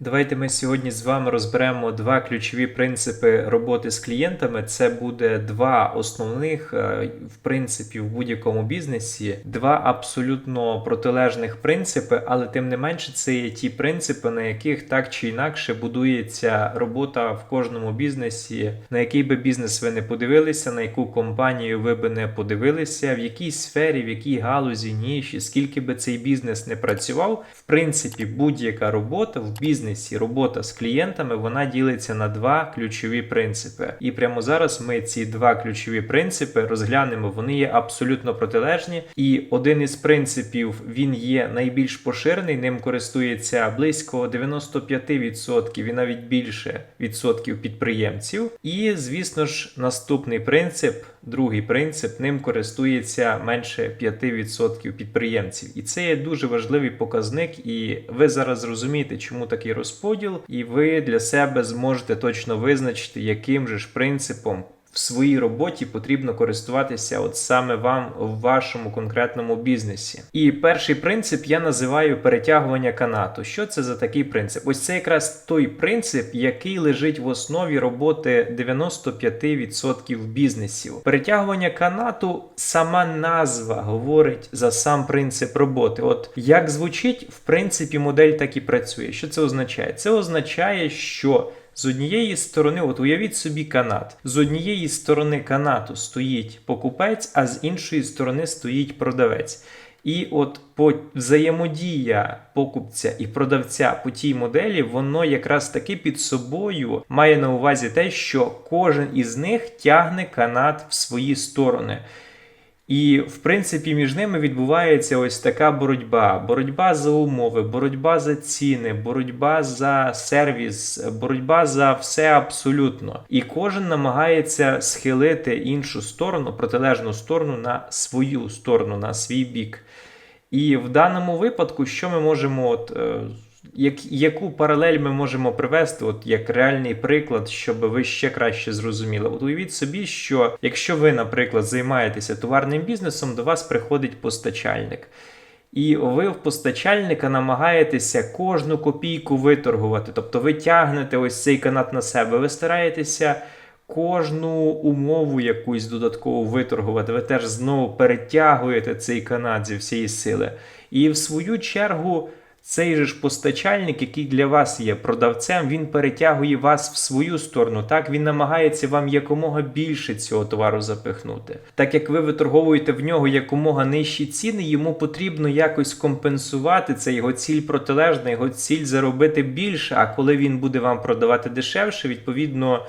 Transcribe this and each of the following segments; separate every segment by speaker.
Speaker 1: Давайте ми сьогодні з вами розберемо два ключові принципи роботи з клієнтами. Це буде два основних, е, в принципі, в будь-якому бізнесі, два абсолютно протилежних принципи, але тим не менше, це є ті принципи, на яких так чи інакше будується робота в кожному бізнесі, на який би бізнес ви не подивилися, на яку компанію ви би не подивилися, в якій сфері, в якій галузі, ніші, скільки би цей бізнес не працював, в принципі, будь-яка робота в бізнесі, робота з клієнтами, вона ділиться на два ключові принципи. І прямо зараз ми ці два ключові принципи розглянемо. Вони є абсолютно протилежні. І один із принципів він є найбільш поширений, ним користується близько 95% і навіть більше відсотків підприємців. І, звісно ж, наступний принцип. Другий принцип ним користується менше 5% підприємців, і це є дуже важливий показник. І ви зараз зрозумієте, чому такий розподіл, і ви для себе зможете точно визначити, яким же ж принципом. В своїй роботі потрібно користуватися от саме вам в вашому конкретному бізнесі. І перший принцип я називаю перетягування канату. Що це за такий принцип? Ось це якраз той принцип, який лежить в основі роботи 95% бізнесів. Перетягування канату, сама назва говорить за сам принцип роботи. От як звучить, в принципі, модель так і працює. Що це означає? Це означає, що з однієї сторони, от уявіть собі канат. З однієї сторони канату стоїть покупець, а з іншої сторони стоїть продавець. І от по взаємодія покупця і продавця по тій моделі, воно якраз таки під собою має на увазі те, що кожен із них тягне канат в свої сторони. І, в принципі, між ними відбувається ось така боротьба: боротьба за умови, боротьба за ціни, боротьба за сервіс, боротьба за все абсолютно. І кожен намагається схилити іншу сторону, протилежну сторону на свою сторону, на свій бік. І в даному випадку, що ми можемо от. Як, яку паралель ми можемо привести, от як реальний приклад, щоб ви ще краще зрозуміли? От уявіть собі, що якщо ви, наприклад, займаєтеся товарним бізнесом, до вас приходить постачальник. І ви в постачальника намагаєтеся кожну копійку виторгувати. Тобто ви тягнете ось цей канат на себе, ви стараєтеся кожну умову якусь додатково виторгувати. Ви теж знову перетягуєте цей канат зі всієї сили. І в свою чергу. Цей же ж постачальник, який для вас є продавцем, він перетягує вас в свою сторону. Так він намагається вам якомога більше цього товару запихнути. Так як ви виторговуєте в нього якомога нижчі ціни, йому потрібно якось компенсувати це його ціль протилежна, його ціль заробити більше. А коли він буде вам продавати дешевше, відповідно.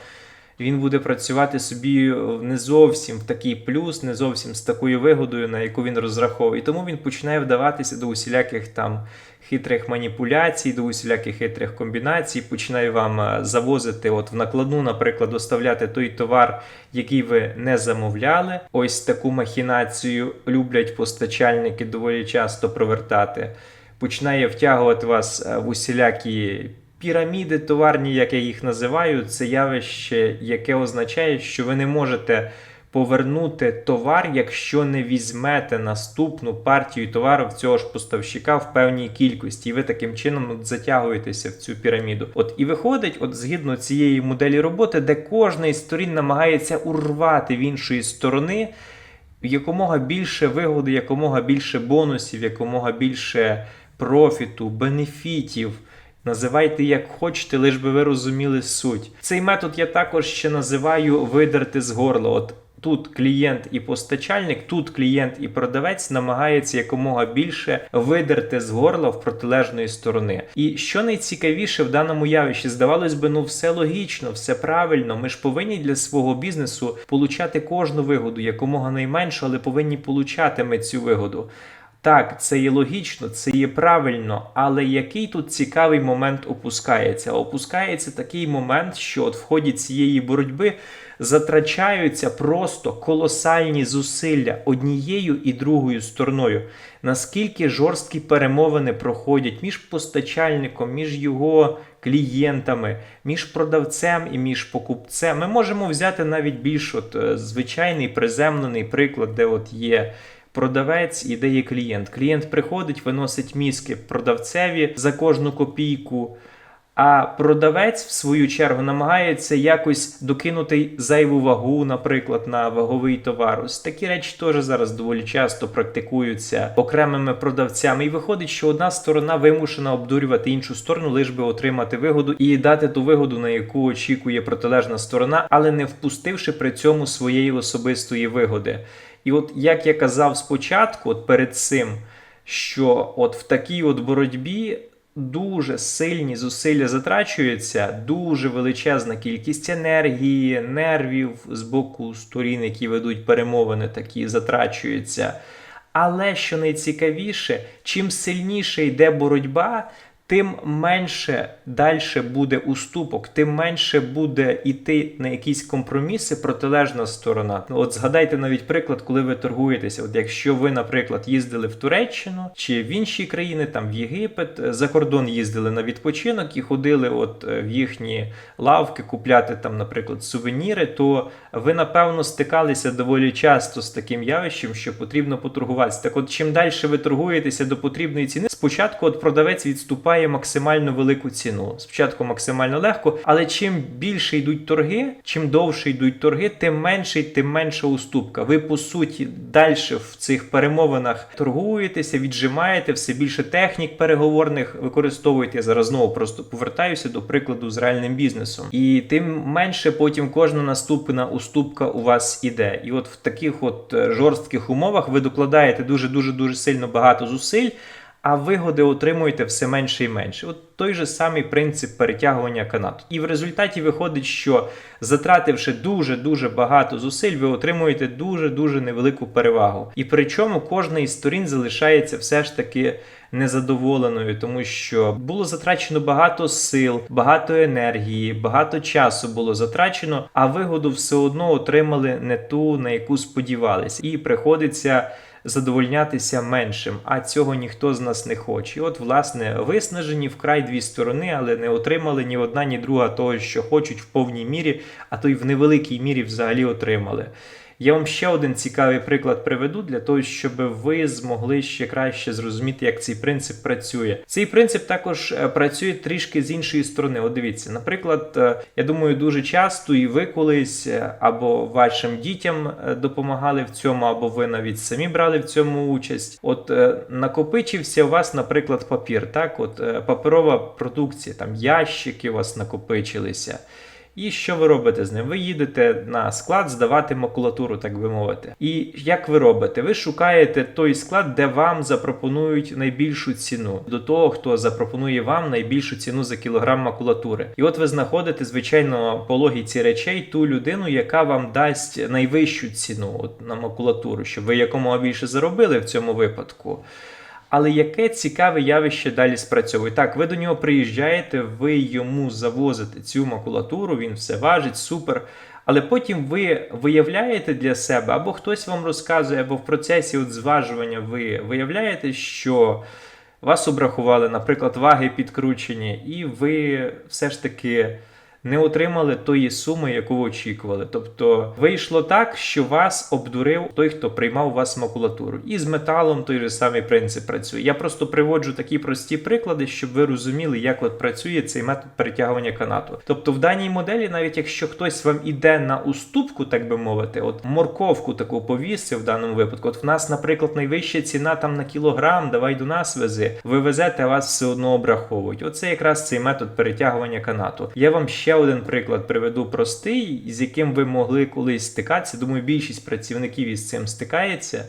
Speaker 1: Він буде працювати собі не зовсім в такий плюс, не зовсім з такою вигодою, на яку він розраховує. І тому він починає вдаватися до усіляких там хитрих маніпуляцій, до усіляких хитрих комбінацій, починає вам е, завозити от в накладну, наприклад, доставляти той товар, який ви не замовляли. Ось таку махінацію люблять постачальники доволі часто провертати. Починає втягувати вас е, в усілякі. Піраміди товарні, як я їх називаю, це явище, яке означає, що ви не можете повернути товар, якщо не візьмете наступну партію товару в цього ж поставщика в певній кількості, і ви таким чином от, затягуєтеся в цю піраміду. От і виходить, от згідно цієї моделі роботи, де кожна із сторін намагається урвати в іншої сторони. Якомога більше вигоди, якомога більше бонусів, якомога більше профіту, бенефітів. Називайте як хочете, лиш би ви розуміли суть. Цей метод я також ще називаю видерти з горла. От тут клієнт і постачальник, тут клієнт і продавець намагається якомога більше видерти з горла в протилежної сторони. І що найцікавіше в даному явищі, здавалось би, ну все логічно, все правильно. Ми ж повинні для свого бізнесу получати кожну вигоду, якомога найменшу, але повинні получати ми цю вигоду. Так, це є логічно, це є правильно, але який тут цікавий момент опускається? Опускається такий момент, що от в ході цієї боротьби затрачаються просто колосальні зусилля однією і другою стороною. Наскільки жорсткі перемовини проходять між постачальником, між його клієнтами, між продавцем і між покупцем. Ми можемо взяти навіть більш от, е, звичайний приземлений приклад, де от є продавець і де є клієнт. Клієнт приходить, виносить мізки продавцеві за кожну копійку. А продавець, в свою чергу, намагається якось докинути зайву вагу, наприклад, на ваговий товар. Ось такі речі теж зараз доволі часто практикуються окремими продавцями. І виходить, що одна сторона вимушена обдурювати іншу сторону, лиш би отримати вигоду і дати ту вигоду, на яку очікує протилежна сторона, але не впустивши при цьому своєї особистої вигоди. І от як я казав спочатку, от перед цим, що от в такій от боротьбі дуже сильні зусилля затрачуються, дуже величезна кількість енергії, нервів з боку сторін, які ведуть перемовини, такі затрачуються. Але що найцікавіше, чим сильніше йде боротьба, тим менше далі буде уступок, тим менше буде йти на якісь компроміси протилежна сторона. Ну, От згадайте навіть приклад, коли ви торгуєтеся. От якщо ви, наприклад, їздили в Туреччину чи в інші країни, там в Єгипет, за кордон їздили на відпочинок і ходили от е, в їхні лавки купляти там, наприклад, сувеніри, то ви напевно стикалися доволі часто з таким явищем, що потрібно поторгуватися. Так, от чим далі ви торгуєтеся до потрібної ціни, спочатку от продавець відступає максимально велику ціну. Спочатку максимально легко, але чим більше йдуть торги, чим довше йдуть торги, тим менше, тим менша уступка. Ви по суті далі в цих перемовинах торгуєтеся, віджимаєте все більше технік переговорних використовуєте. Я зараз знову просто повертаюся до прикладу з реальним бізнесом, і тим менше потім кожна наступна уступка у вас іде. І от в таких от е, жорстких умовах ви докладаєте дуже дуже дуже сильно багато зусиль а вигоди отримуєте все менше і менше. От той же самий принцип перетягування канату. І в результаті виходить, що затративши дуже-дуже багато зусиль, ви отримуєте дуже-дуже невелику перевагу. І причому кожна із сторін залишається все ж таки незадоволеною, тому що було затрачено багато сил, багато енергії, багато часу було затрачено, а вигоду все одно отримали не ту, на яку сподівалися. І приходиться задовольнятися меншим, а цього ніхто з нас не хоче. І от, власне, виснажені вкрай дві сторони, але не отримали ні одна, ні друга того, що хочуть в повній мірі, а то й в невеликій мірі взагалі отримали. Я вам ще один цікавий приклад приведу для того, щоб ви змогли ще краще зрозуміти, як цей принцип працює. Цей принцип також е, працює трішки з іншої сторони. От дивіться, наприклад, е, я думаю, дуже часто і ви колись е, або вашим дітям допомагали в цьому, або ви навіть самі брали в цьому участь. От накопичився у вас, наприклад, папір. Так, от паперова продукція, там ящики у вас накопичилися. І що ви робите з ним? Ви їдете на склад здавати макулатуру, так би мовити. І як ви робите? Ви шукаєте той склад, де вам запропонують найбільшу ціну до того, хто запропонує вам найбільшу ціну за кілограм макулатури. І от ви знаходите, звичайно, по логіці речей ту людину, яка вам дасть найвищу ціну от, на макулатуру, щоб ви якомога більше заробили в цьому випадку. Але яке цікаве явище далі спрацьовує? Так, ви до нього приїжджаєте, ви йому завозите цю макулатуру, він все важить, супер. Але потім ви виявляєте для себе, або хтось вам розказує, або в процесі от зважування ви виявляєте, що вас обрахували, наприклад, ваги підкручені, і ви все ж таки не отримали тої суми, яку ви очікували. Тобто вийшло так, що вас обдурив той, хто приймав у вас макулатуру. І з металом той же самий принцип працює. Я просто приводжу такі прості приклади, щоб ви розуміли, як от працює цей метод перетягування канату. Тобто, в даній моделі, навіть якщо хтось вам іде на уступку, так би мовити, от морковку таку повісив в даному випадку. От в нас, наприклад, найвища ціна там на кілограм, давай до нас вези. Ви везете, вас все одно обраховують. Оце якраз цей метод перетягування канату. Я вам ще один приклад приведу простий, з яким ви могли колись стикатися. Думаю, більшість працівників із цим стикається.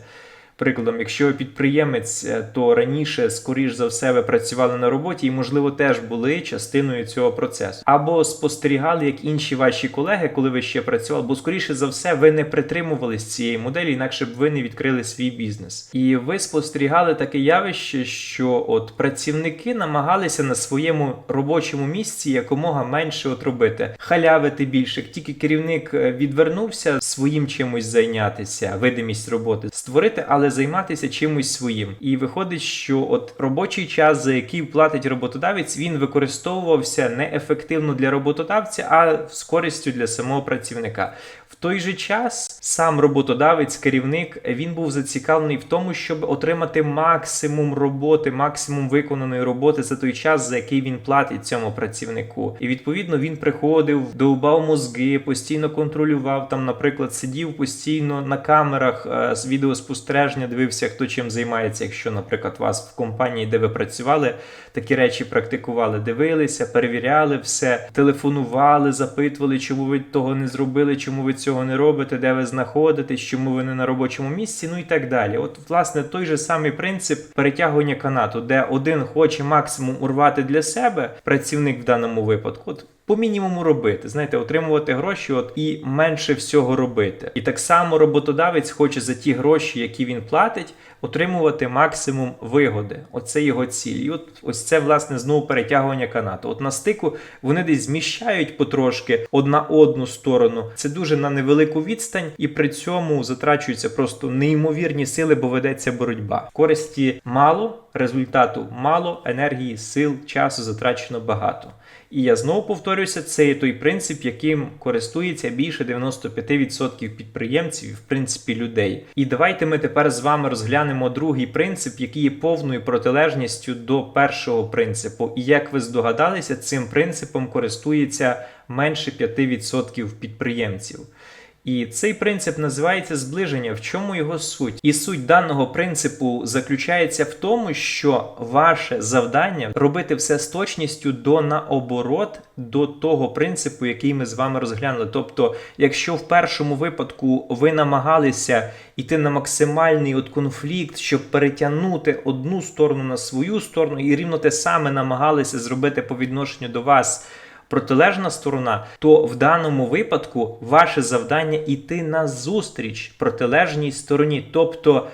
Speaker 1: Прикладом, якщо підприємець, е, то раніше, скоріш за все, ви працювали на роботі і, можливо, теж були частиною цього процесу. Або спостерігали, як інші ваші колеги, коли ви ще працювали, бо, скоріше за все, ви не притримувались цієї моделі, інакше б ви не відкрили свій бізнес. І ви спостерігали таке явище, що от працівники намагалися на своєму робочому місці якомога менше от робити, халявити більше. Тільки керівник е, відвернувся своїм чимось зайнятися, видимість роботи створити, але але займатися чимось своїм. І виходить, що от робочий час, за який платить роботодавець, він використовувався не ефективно для роботодавця, а з користю для самого працівника. В той же час сам роботодавець, керівник, він був зацікавлений в тому, щоб отримати максимум роботи, максимум виконаної роботи за той час, за який він платить цьому працівнику. І відповідно він приходив, довбав мозги, постійно контролював там, наприклад, сидів постійно на камерах е, з відеоспостереження, дивився, хто чим займається. Якщо, наприклад, вас в компанії, де ви працювали, такі речі практикували, дивилися, перевіряли все, телефонували, запитували, чому ви того не зробили, чому ви цього не робите, де ви знаходитесь, чому ви не на робочому місці, ну і так далі. От, власне, той же самий принцип перетягування канату, де один хоче максимум урвати для себе, працівник в даному випадку. От по мінімуму робити, знаєте, отримувати гроші, от і менше всього робити. І так само роботодавець хоче за ті гроші, які він платить, отримувати максимум вигоди. Оце його ціль. І от ось це власне знову перетягування канату. От на стику вони десь зміщають потрошки одна одну сторону. Це дуже на невелику відстань, і при цьому затрачуються просто неймовірні сили, бо ведеться боротьба. Користі мало, результату мало, енергії, сил, часу затрачено багато. І я знову повторюся, це є той принцип, яким користується більше 95% підприємців, в принципі, людей. І давайте ми тепер з вами розглянемо другий принцип, який є повною протилежністю до першого принципу. І як ви здогадалися, цим принципом користується менше 5% підприємців. І цей принцип називається зближення. В чому його суть? І суть даного принципу заключається в тому, що ваше завдання робити все з точністю до наоборот до того принципу, який ми з вами розглянули. Тобто, якщо в першому випадку ви намагалися йти на максимальний от конфлікт, щоб перетягнути одну сторону на свою сторону, і рівно те саме намагалися зробити по відношенню до вас протилежна сторона, то в даному випадку ваше завдання йти на зустріч протилежній стороні, тобто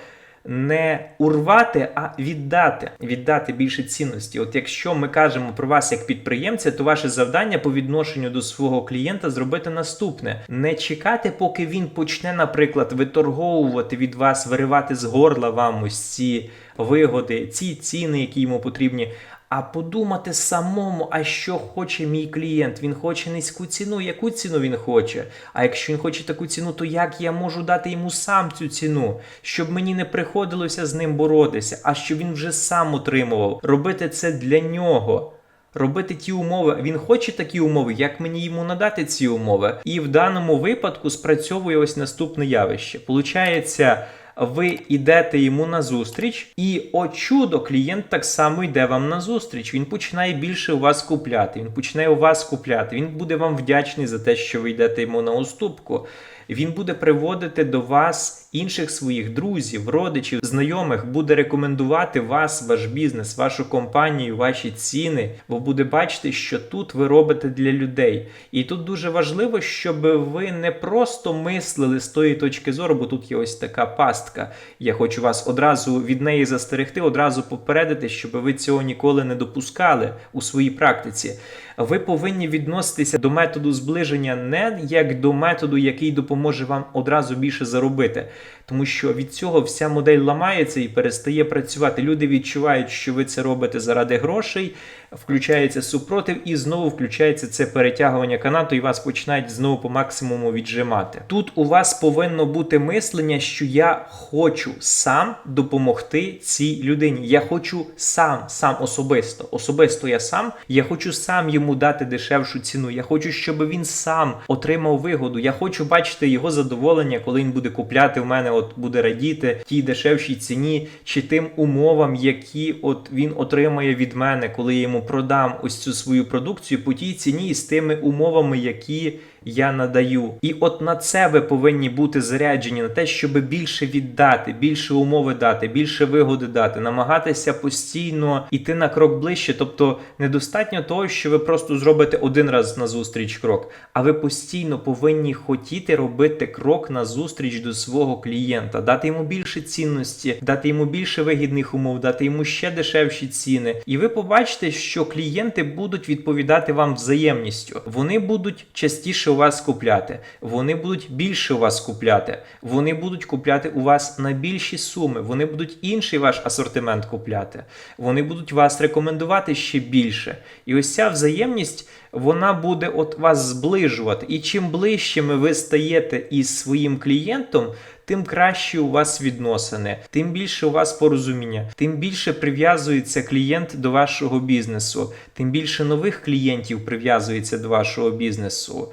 Speaker 1: не урвати, а віддати, віддати більше цінності. От якщо ми кажемо про вас як підприємця, то ваше завдання по відношенню до свого клієнта зробити наступне: не чекати, поки він почне, наприклад, виторговувати від вас, виривати з горла вам ось ці вигоди, ці ціни, які йому потрібні а подумати самому, а що хоче мій клієнт. Він хоче низьку ціну, яку ціну він хоче. А якщо він хоче таку ціну, то як я можу дати йому сам цю ціну, щоб мені не приходилося з ним боротися, а щоб він вже сам отримував. Робити це для нього. Робити ті умови, він хоче такі умови, як мені йому надати ці умови. І в даному випадку спрацьовує ось наступне явище. Получається, ви йдете йому на зустріч, і о чудо, клієнт так само йде вам на зустріч. Він починає більше у вас купляти. Він починає у вас купляти. Він буде вам вдячний за те, що ви йдете йому на уступку. Він буде приводити до вас інших своїх друзів, родичів, знайомих, буде рекомендувати вас, ваш бізнес, вашу компанію, ваші ціни, бо буде бачити, що тут ви робите для людей. І тут дуже важливо, щоб ви не просто мислили з тої точки зору, бо тут є ось така пастка. Я хочу вас одразу від неї застерегти, одразу попередити, щоб ви цього ніколи не допускали у своїй практиці. Ви повинні відноситися до методу зближення не як до методу, який допоможе вам одразу більше заробити тому що від цього вся модель ламається і перестає працювати. Люди відчувають, що ви це робите заради грошей, включається супротив, і знову включається це перетягування канату, і вас починають знову по максимуму віджимати. Тут у вас повинно бути мислення, що я хочу сам допомогти цій людині. Я хочу сам, сам особисто. Особисто я сам. Я хочу сам йому дати дешевшу ціну. Я хочу, щоб він сам отримав вигоду. Я хочу бачити його задоволення, коли він буде купляти в мене от буде радіти тій дешевшій ціні чи тим умовам, які от він отримає від мене, коли я йому продам ось цю свою продукцію по тій ціні з тими умовами, які я надаю. І от на це ви повинні бути заряджені, на те, щоб більше віддати, більше умови дати, більше вигоди дати, намагатися постійно йти на крок ближче. Тобто недостатньо того, що ви просто зробите один раз на зустріч крок, а ви постійно повинні хотіти робити крок на зустріч до свого клієнта, дати йому більше цінності, дати йому більше вигідних умов, дати йому ще дешевші ціни. І ви побачите, що клієнти будуть відповідати вам взаємністю. Вони будуть частіше у вас купляти, вони будуть більше у вас купляти, вони будуть купляти у вас на більші суми, вони будуть інший ваш асортимент купляти, вони будуть вас рекомендувати ще більше. І ось ця взаємність. Вона буде от вас зближувати. І чим ближчими ви стаєте із своїм клієнтом, тим краще у вас відносини, тим більше у вас порозуміння, тим більше прив'язується клієнт до вашого бізнесу, тим більше нових клієнтів прив'язується до вашого бізнесу.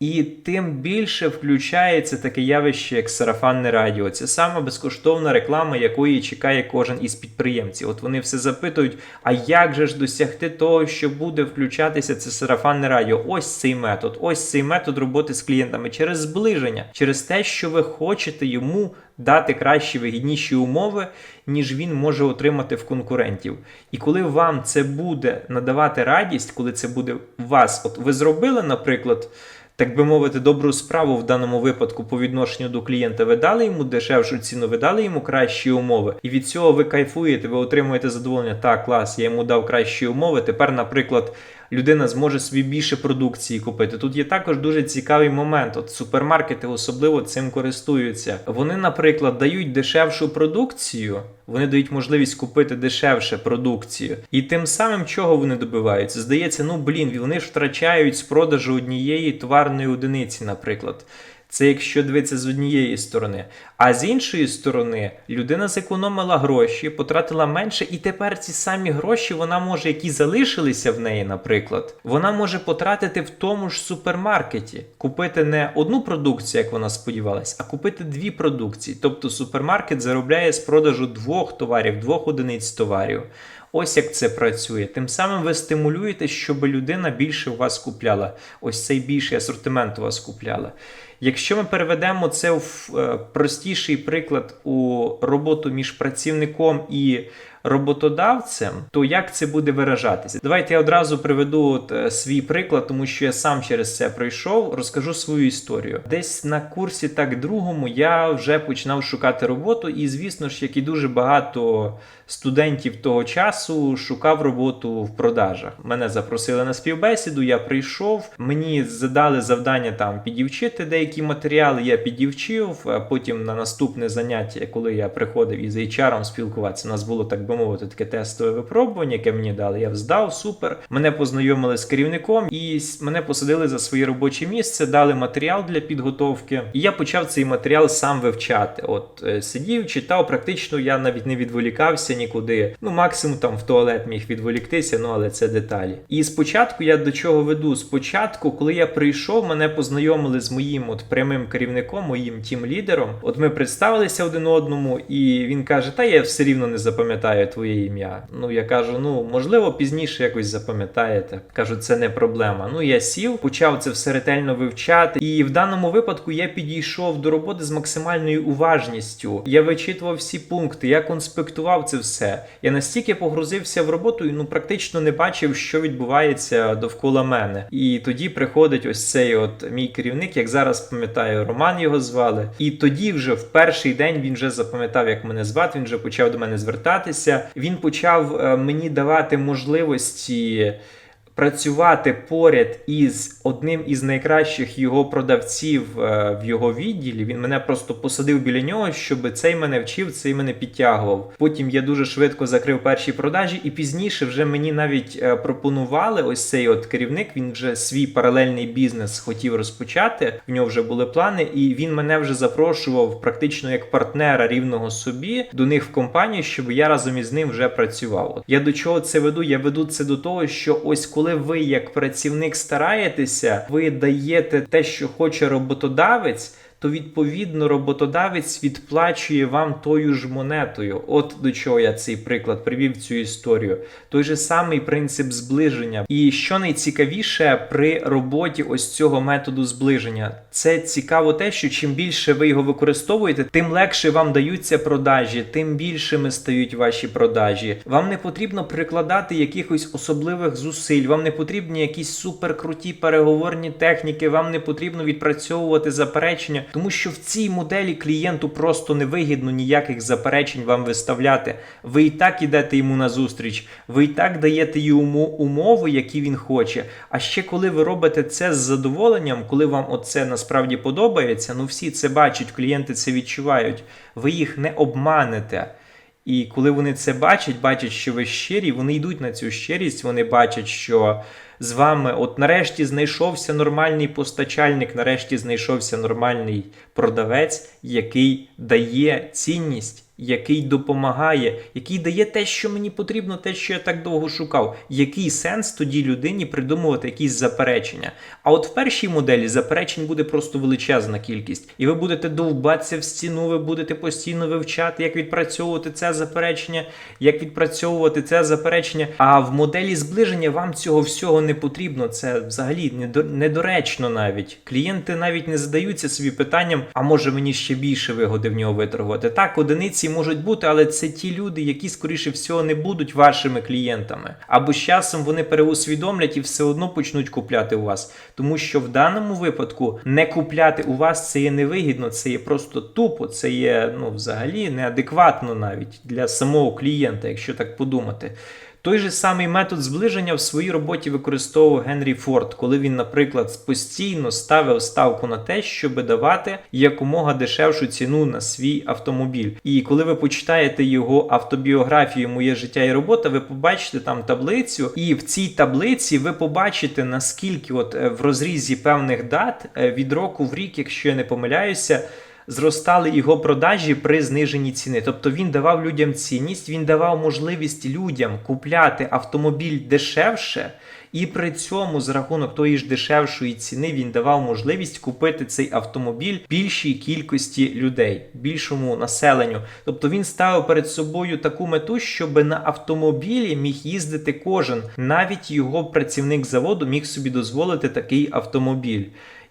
Speaker 1: І тим більше включається таке явище, як сарафанне радіо. Це саме безкоштовна реклама, якої чекає кожен із підприємців. От вони все запитують: а як же ж досягти того, що буде включатися це сарафанне радіо? Ось цей метод, ось цей метод роботи з клієнтами через зближення, через те, що ви хочете йому дати кращі вигідніші умови, ніж він може отримати в конкурентів. І коли вам це буде надавати радість, коли це буде вас, от ви зробили, наприклад так би мовити, добру справу в даному випадку по відношенню до клієнта. Ви дали йому дешевшу ціну, ви дали йому кращі умови, і від цього ви кайфуєте, ви отримуєте задоволення. Так, клас, я йому дав кращі умови. Тепер, наприклад. Людина зможе собі більше продукції купити. Тут є також дуже цікавий момент. От супермаркети особливо цим користуються. Вони, наприклад, дають дешевшу продукцію, вони дають можливість купити дешевше продукцію. І тим самим чого вони добиваються? Здається, ну блін, вони ж втрачають з продажу однієї товарної одиниці, наприклад. Це якщо дивитися з однієї сторони. А з іншої сторони, людина зекономила гроші, потратила менше, і тепер ці самі гроші вона може, які залишилися в неї, наприклад, вона може потратити в тому ж супермаркеті, купити не одну продукцію, як вона сподівалась, а купити дві продукції. Тобто супермаркет заробляє з продажу двох товарів, двох одиниць товарів. Ось як це працює. Тим самим ви стимулюєте, щоб людина більше у вас купляла. Ось цей більший асортимент у вас купляла. Якщо ми переведемо це в е, простіший приклад у роботу між працівником і роботодавцем, то як це буде виражатися? Давайте я одразу приведу от, е, свій приклад, тому що я сам через це пройшов, розкажу свою історію. Десь на курсі так другому я вже починав шукати роботу, і звісно ж, як і дуже багато студентів того часу, шукав роботу в продажах. Мене запросили на співбесіду, я прийшов, мені задали завдання там підівчити деякі матеріали, я підівчив. Потім на наступне заняття, коли я приходив із HR спілкуватися, у нас було так би мовити, таке тестове випробування, яке мені дали. Я здав, супер. Мене познайомили з керівником і мене посадили за своє робоче місце, дали матеріал для підготовки. І я почав цей матеріал сам вивчати. От е, сидів, читав, практично я навіть не відволікався нікуди. Ну, максимум там в туалет міг відволіктися, ну але це деталі. І спочатку я до чого веду? Спочатку, коли я прийшов, мене познайомили з моїм от прямим керівником, моїм тім-лідером. От ми представилися один одному, і він каже: Та я все рівно не запам'ятаю твоє ім'я. Ну я кажу, ну можливо, пізніше якось запам'ятаєте. Кажу, це не проблема. Ну я сів, почав це все ретельно вивчати, і в даному випадку я підійшов до роботи з максимальною уважністю. Я вичитував всі пункти, я конспектував це все. Я настільки погрузився в роботу і ну практично не бачив, що відбувається довкола мене. І тоді приходить ось цей от мій керівник, як зараз пам'ятаю, Роман його звали. І тоді, вже в перший день, він вже запам'ятав, як мене звати. Він вже почав до мене звертатися. Він почав е, мені давати можливості. Працювати поряд із одним із найкращих його продавців е, в його відділі. Він мене просто посадив біля нього, щоб цей мене вчив, цей мене підтягував. Потім я дуже швидко закрив перші продажі, і пізніше вже мені навіть е, пропонували ось цей от керівник. Він вже свій паралельний бізнес хотів розпочати. В нього вже були плани, і він мене вже запрошував практично як партнера рівного собі до них в компанію, щоб я разом із ним вже працював. Я до чого це веду? Я веду це до того, що ось коли ви як працівник стараєтеся, ви даєте те, що хоче роботодавець. То відповідно роботодавець відплачує вам тою ж монетою. От до чого я цей приклад привів цю історію. Той же самий принцип зближення. І що найцікавіше при роботі ось цього методу зближення, це цікаво те, що чим більше ви його використовуєте, тим легше вам даються продажі, тим більшими стають ваші продажі. Вам не потрібно прикладати якихось особливих зусиль, вам не потрібні якісь суперкруті переговорні техніки, вам не потрібно відпрацьовувати заперечення. Тому що в цій моделі клієнту просто не вигідно ніяких заперечень вам виставляти. Ви і так ідете йому на зустріч, ви і так даєте йому умови, які він хоче. А ще коли ви робите це з задоволенням, коли вам оце насправді подобається, ну всі це бачать, клієнти це відчувають. Ви їх не обманете. І коли вони це бачать, бачать, що ви щирі, вони йдуть на цю щирість, вони бачать, що з вами, от нарешті знайшовся нормальний постачальник, нарешті знайшовся нормальний продавець, який дає цінність, який допомагає, який дає те, що мені потрібно, те, що я так довго шукав. Який сенс тоді людині придумувати якісь заперечення? А от в першій моделі заперечень буде просто величезна кількість, і ви будете довбатися в стіну, ви будете постійно вивчати, як відпрацьовувати це заперечення, як відпрацьовувати це заперечення. А в моделі зближення вам цього всього не потрібно. Це взагалі недо- недоречно навіть. Клієнти навіть не задаються собі питанням, а може мені ще більше вигоди в нього виторгувати. Так, одиниці можуть бути, але це ті люди, які скоріше всього не будуть вашими клієнтами. Або з часом вони переусвідомлять і все одно почнуть купляти у вас. Тому що в даному випадку не купляти у вас це є невигідно, це є просто тупо, це є ну взагалі неадекватно навіть для самого клієнта, якщо так подумати. Той же самий метод зближення в своїй роботі використовував Генрі Форд, коли він, наприклад, постійно ставив ставку на те, щоб давати якомога дешевшу ціну на свій автомобіль. І коли ви почитаєте його автобіографію Моє життя і робота, ви побачите там таблицю, і в цій таблиці ви побачите наскільки, от е, в розрізі певних дат е, від року в рік, якщо я не помиляюся зростали його продажі при зниженні ціни. Тобто він давав людям цінність, він давав можливість людям купляти автомобіль дешевше, і при цьому, за рахунок тої ж дешевшої ціни, він давав можливість купити цей автомобіль більшій кількості людей, більшому населенню. Тобто він ставив перед собою таку мету, щоб на автомобілі міг їздити кожен, навіть його працівник заводу міг собі дозволити такий автомобіль.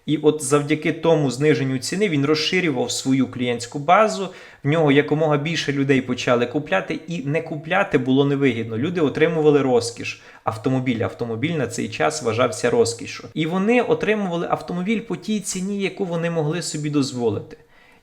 Speaker 1: І от завдяки тому зниженню ціни він розширював свою клієнтську базу. В нього якомога більше людей почали купляти, і не купляти було невигідно. Люди отримували розкіш. Автомобіль. Автомобіль на цей час вважався розкішу. І вони отримували автомобіль по тій ціні, яку вони могли собі дозволити.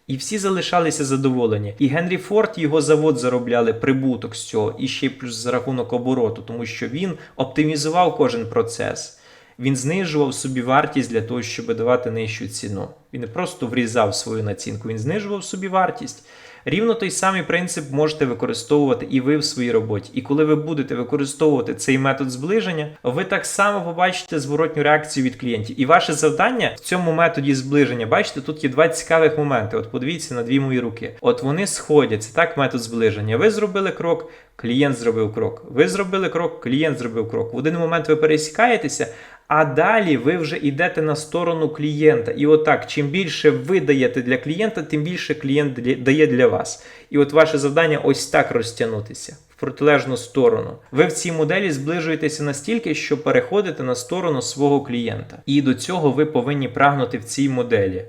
Speaker 1: І всі залишалися задоволені. І Генрі Форд, його завод заробляли прибуток з цього, і ще плюс за рахунок обороту, тому що він оптимізував кожен процес. Він знижував собі вартість для того, щоб давати нижчу ціну. Він не просто врізав свою націнку, він знижував собі вартість. Рівно той самий принцип можете використовувати і ви в своїй роботі. І коли ви будете використовувати цей метод зближення, ви так само побачите зворотню реакцію від клієнтів. І ваше завдання в цьому методі зближення, бачите, тут є два цікавих моменти. От подивіться на дві мої руки. От вони сходяться, так, метод зближення. Ви зробили крок, клієнт зробив крок. Ви зробили крок, клієнт зробив крок. В один момент ви пересікаєтеся. А далі ви вже йдете на сторону клієнта. І отак, чим більше ви даєте для клієнта, тим більше клієнт дає для вас. І от ваше завдання ось так розтягнутися в протилежну сторону. Ви в цій моделі зближуєтеся настільки, що переходите на сторону свого клієнта. І до цього ви повинні прагнути в цій моделі.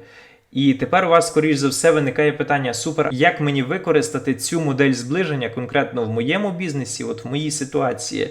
Speaker 1: І тепер у вас, скоріш за все, виникає питання: супер, як мені використати цю модель зближення конкретно в моєму бізнесі, от в моїй ситуації.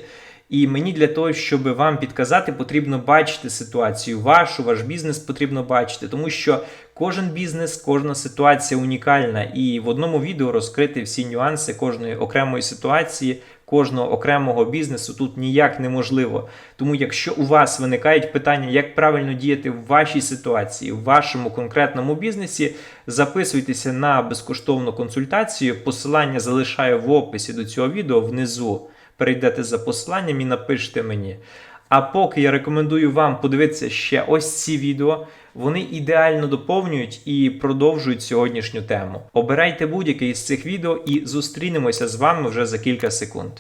Speaker 1: І мені для того, щоб вам підказати, потрібно бачити ситуацію вашу, ваш бізнес потрібно бачити, тому що кожен бізнес, кожна ситуація унікальна, і в одному відео розкрити всі нюанси кожної окремої ситуації, кожного окремого бізнесу тут ніяк неможливо. Тому, якщо у вас виникають питання, як правильно діяти в вашій ситуації, в вашому конкретному бізнесі, записуйтеся на безкоштовну консультацію. Посилання залишаю в описі до цього відео внизу перейдете за посиланням і напишете мені. А поки я рекомендую вам подивитися ще ось ці відео. Вони ідеально доповнюють і продовжують сьогоднішню тему. Обирайте будь-яке із цих відео і зустрінемося з вами вже за кілька секунд.